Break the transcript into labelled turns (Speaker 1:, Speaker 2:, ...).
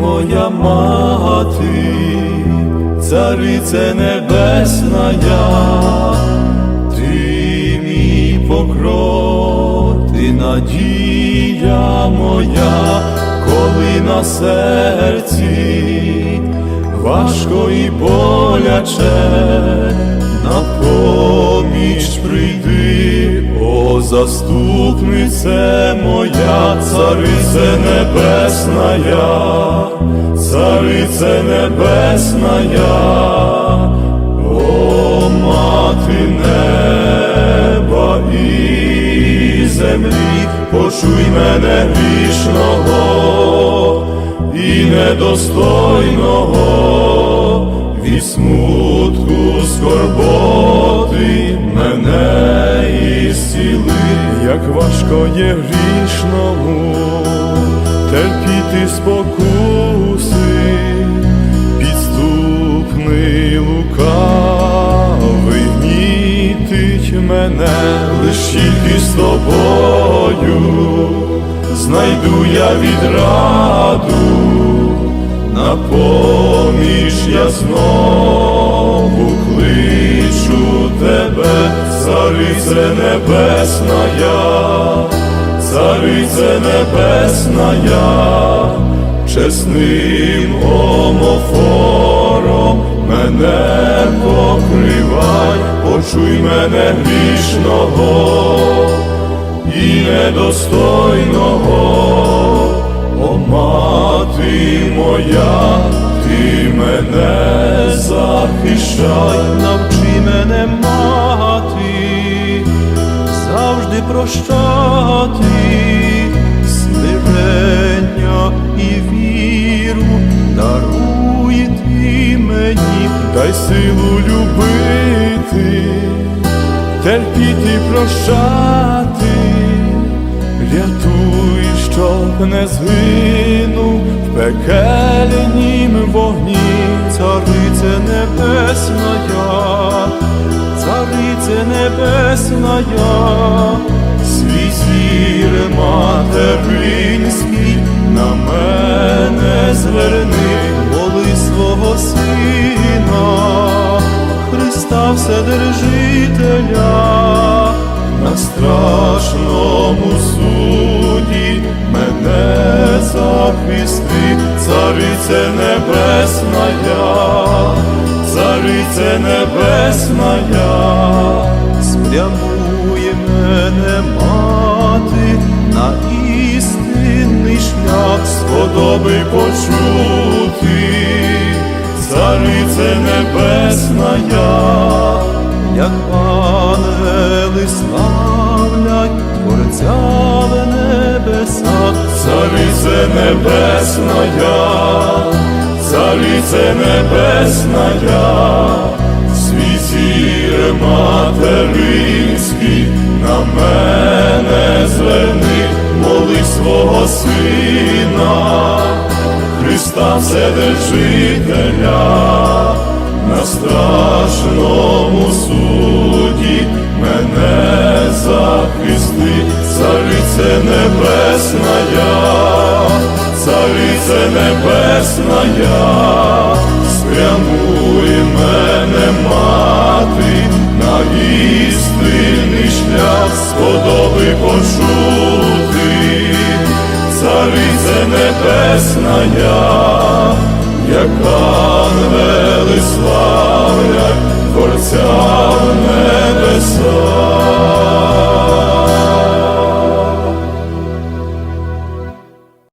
Speaker 1: моя мати, царице небесна, ти мій покров, ти надія моя, коли на серці важко і боляче, на поміч прийди, о заступнице моя, царице небесна, царице небесна, о мати неба і землі, почуй мене грішного і недостойного від смутку скорботи спокуси, підступний лукавий гнітить мене, лиш тільки з тобою. Знайду я відраду, на поміж я знову кличу тебе, царице небесна, царице небесна, чесним омофором мене покривай, почуй мене грішного і недостойного, о мати моя, ти мене захищай, навчи мене прощати, смирення і віру даруй ти мені, дай силу любити терпіти, прощати, рятуй, щоб не згинув в пекельнім вогні, царице небесна, царице небесна, свій зір материнський на мене зверни, воли свого сина. Христа Вседержителя, на страшному суді мене захисти, царице небесна, царице небесна, спрямує мене мати на істинний шлях, сподоби почути. Царице небесна, я, як ангели славлять Творця в небесах, царице небесна, царице небесна, свій материнський на мене зверни, моли свого сина. Христа Вседержителя, на страшному суді мене захисти, царице небесна, царице небесна, спрямуй мене істинний шлях сподоби почути, царице небесна, я, яка не славлять, Творця небеса.